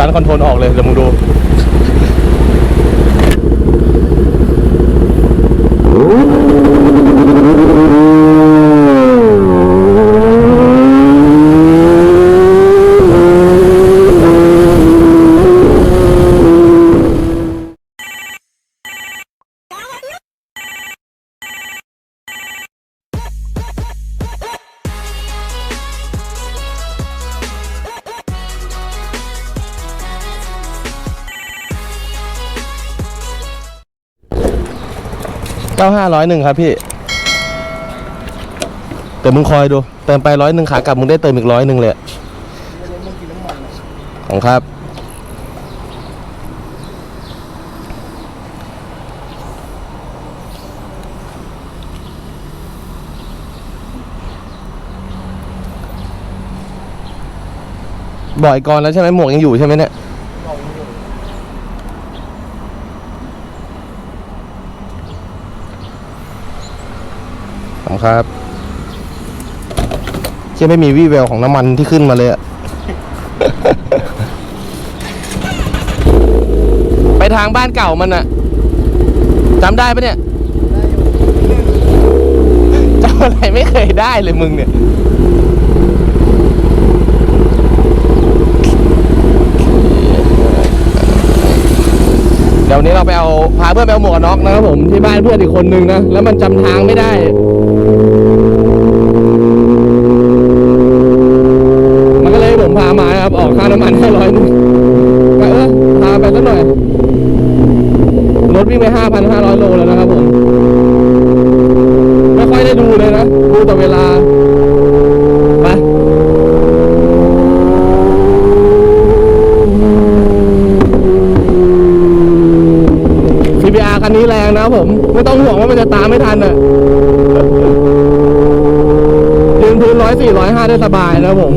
ร้านคอนโทรลออกเลยเดี๋ยวมึงดู เก้าห้าร้อยหนึ่งครับพี่เดี๋ยวมึงคอยดู เติมไปร้อยหนึ่งขากลับมึงได้เติมอีกร้อยหนึ่งเลยของครับ บ่อยก่อนแล้วใช่ไหมหมวกยังอยู่ใช่ไหมเนี่ย ขอบ คุณครับเชื่ไม่มีวี่แววของน้ำมันที่ขึ้นมาเลยอะไปทางบ้านเก่ามันอะจำได้ปะเนี่ยจำอะไรไม่เคยได้เลยมึงเนี่ยเดี๋ยวนี้เราไปเอาพาเพื่อนไปเอาหมวกน็อกนะครับผมที่บ้านเพื่อนอีกคนนึงนะแล้วมันจำทางไม่ได้ มันก็เลยให้ผมพามาครับออกค่าน้ำมันให้ร้อยหนึง 405 ได้สบายนะครัผม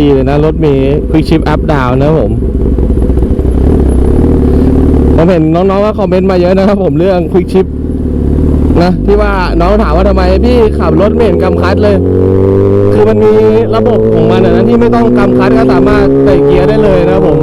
ดีเลยนะ รถมีควิกชิปอัพดาวนะผม ผมเห็นน้องๆก็คอมเมนต์มาเยอะนะครับผมเรื่องควิกชิปนะที่ว่าน้องถามว่าทำไมพี่ขับรถไม่เห็นกำคัดเลย คือมันมีระบบของมันอะนะที่ไม่ต้องกำคัดก็สามารถใส่เกียร์ได้เลยนะผม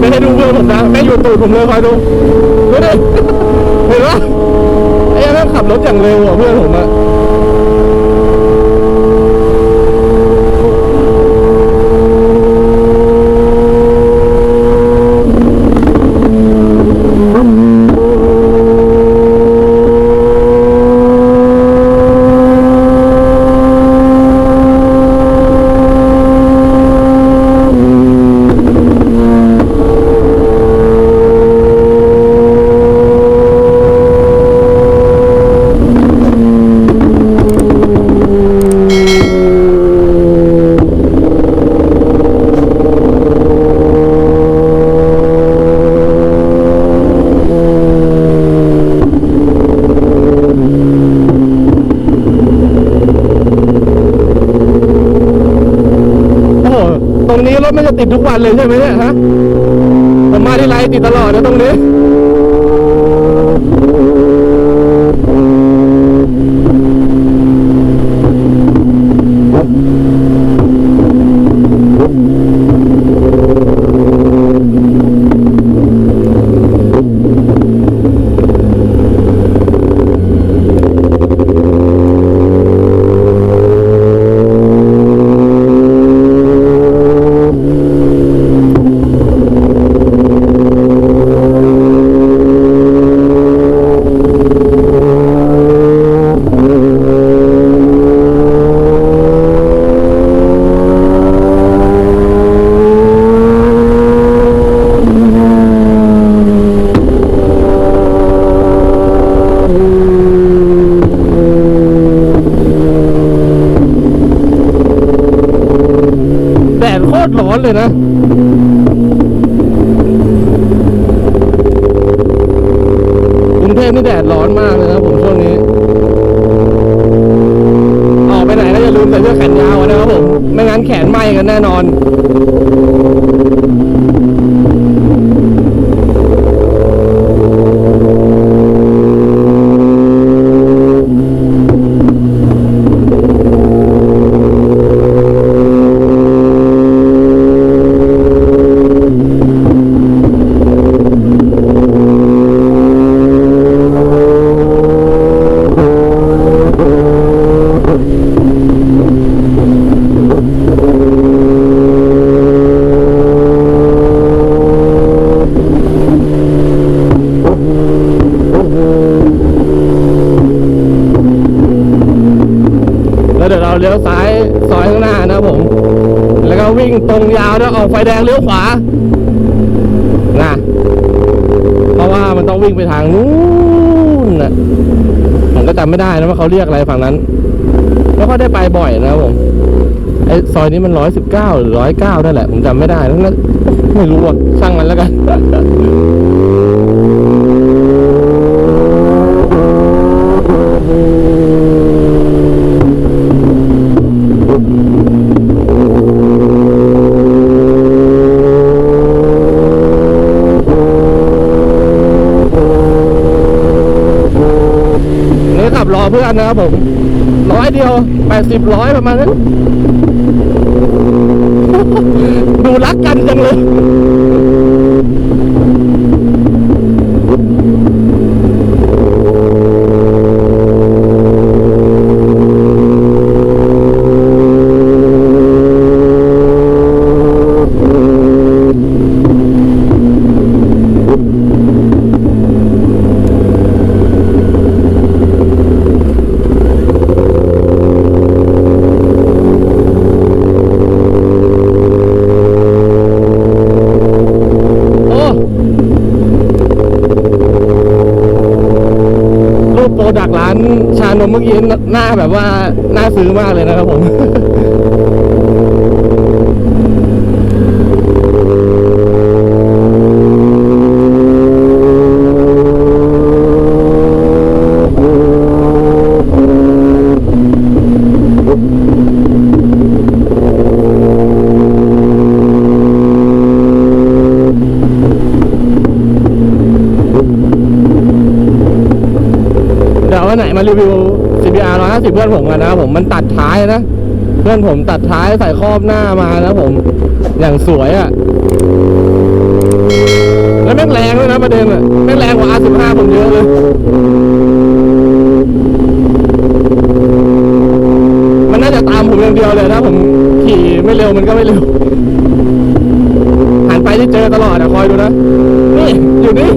ไป แล้วผมหั นไมนะไม่อยู่ตูดผมเลยคอยดูดูดิเห็นปะแม่งขับรถอย่างเร็วอะเพื่อนผมอะโอ้โห ตรงนี้รถมันจะติดทุกวันเลยใช่ไหมเนี่ยฮะผมมาที่ไรติดตลอดนะตรงนี้ อนเลยนะกรุงเทพนี่แดดร้อนมากเลยนะผมช่วงนี้ ออกไปไหนก็อย่าลืมใส่เสื้อแขนยาวนะครับผม ไม่งั้นแขนไหม้กันแน่นอน เดี๋ยวเราเลี้ยวซ้ายซอยข้างหน้านะผม แล้วก็วิ่งตรงยาวแล้วออกไฟแดงเลี้ยวขวานะเพราะว่ามันต้องวิ่งไปทางนู้นนะผมก็จำไม่ได้นะว่าเขาเรียกอะไรฝั่งนั้นไม่ค่อยได้ไปบ่อยนะผมไอ้ซอยนี้มันร้อยสิบเก้าหรือร้อยเก้านั่นแหละ ผมจำไม่ได้นั่นนะไม่รู้อะช่างมันแล้วกันขับรอเพื่อ นนะครับผมร้อยเดียวแปดสิบร้อยประมาณนั้น ดูรักกันจังเลย โอ้รู ปโปรดักร้านชานมเมื่อกี้หน้าแบบว่าน่าซื้อมากเลยนะครับผมารีวิว CBR 150 เพื่อนผมกันะผมมันตัดท้ายนะ เพื่อนผมตัดท้ายใส่ครอบหน้ามานะผม อย่างสวยอะ่ะ แล้วแม่งแรงด้วยนะประเด็นอะแม่งแรงกว่า R15 ผมเยอะเลยมันน่าจะตามผมอย่างเดียวเลยนะผมขี่ไม่เร็วมันก็ไม่เร็วหันไปที่เจอตลอดอะคอยดูนะ นี่ อยู่นี่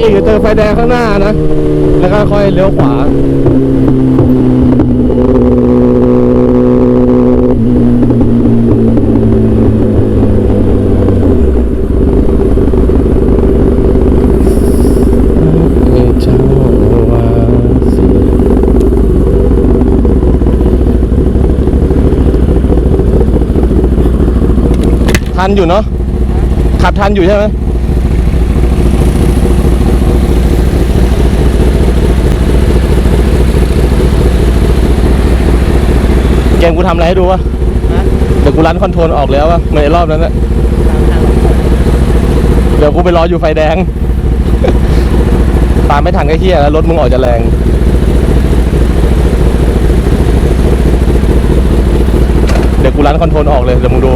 อีกจะเจอไฟแดงข้างหน้านะ แล้วก็ค่อยเลี้ยวขวาเจ้าวาสีทันอยู่เนาะขับทันอยู่ใช่ไหม มกูทำอะไรให้ดูวะฮะเดี๋ยวกูรันคอนโทรลออกแล้ววะเหมือนไอ้รอบนั้นแหละตามทางของผมเดี๋ยวกูไปรออยู่ไฟแดง ตามไม่ทันก็เฮียแล้วรถมึงออกจะแรงเดี๋ยวกูรันคอนโทรลออกเลยเดี๋ยวมึงดู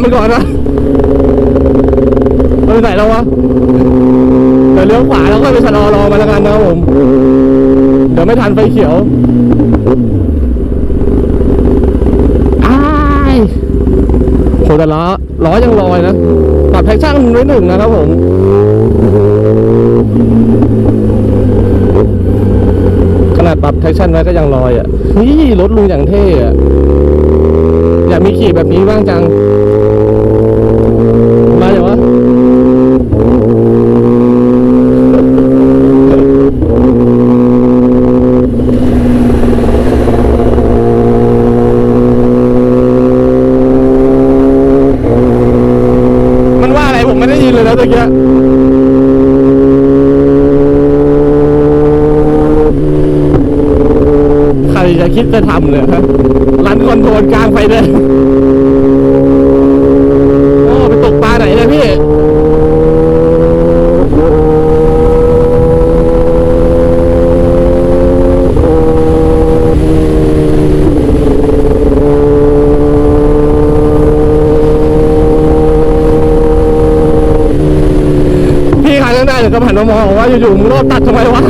เดี๋ยวรอมันก่อนนะมันไปไหนแล้ววะเดี๋ยวเลี้ยวขวาแล้วก็ไปชะลอรอมาแล้วกันนะครับผม เดี๋ยวไม่ทันไฟเขียวอ้ายโหแต่ล้อล้อยังลอยนะปรับแท็กชั่นไว้หนึ่งนะครับผมขนาดปรับแท็กชั่นไว้ก็ยังลอยอะนี่รถลุงอย่างเท่อะอยากมีขี่แบบนี้บ้างจัง มาอย่างวะ มันว่าอะไรผมไม่ได้ยินเลยนะตะกี้ ใคร จะคิดจะทำเนี่ยฮะรันคอนโทรลกลางไฟแดงโอ้ไปตกปลาไหนเนี่ยพี่พี่คันข้างหน้าเดี๋ยวก็หันมามองว่าอยู่ๆมึงรอบตัดทำไมวะ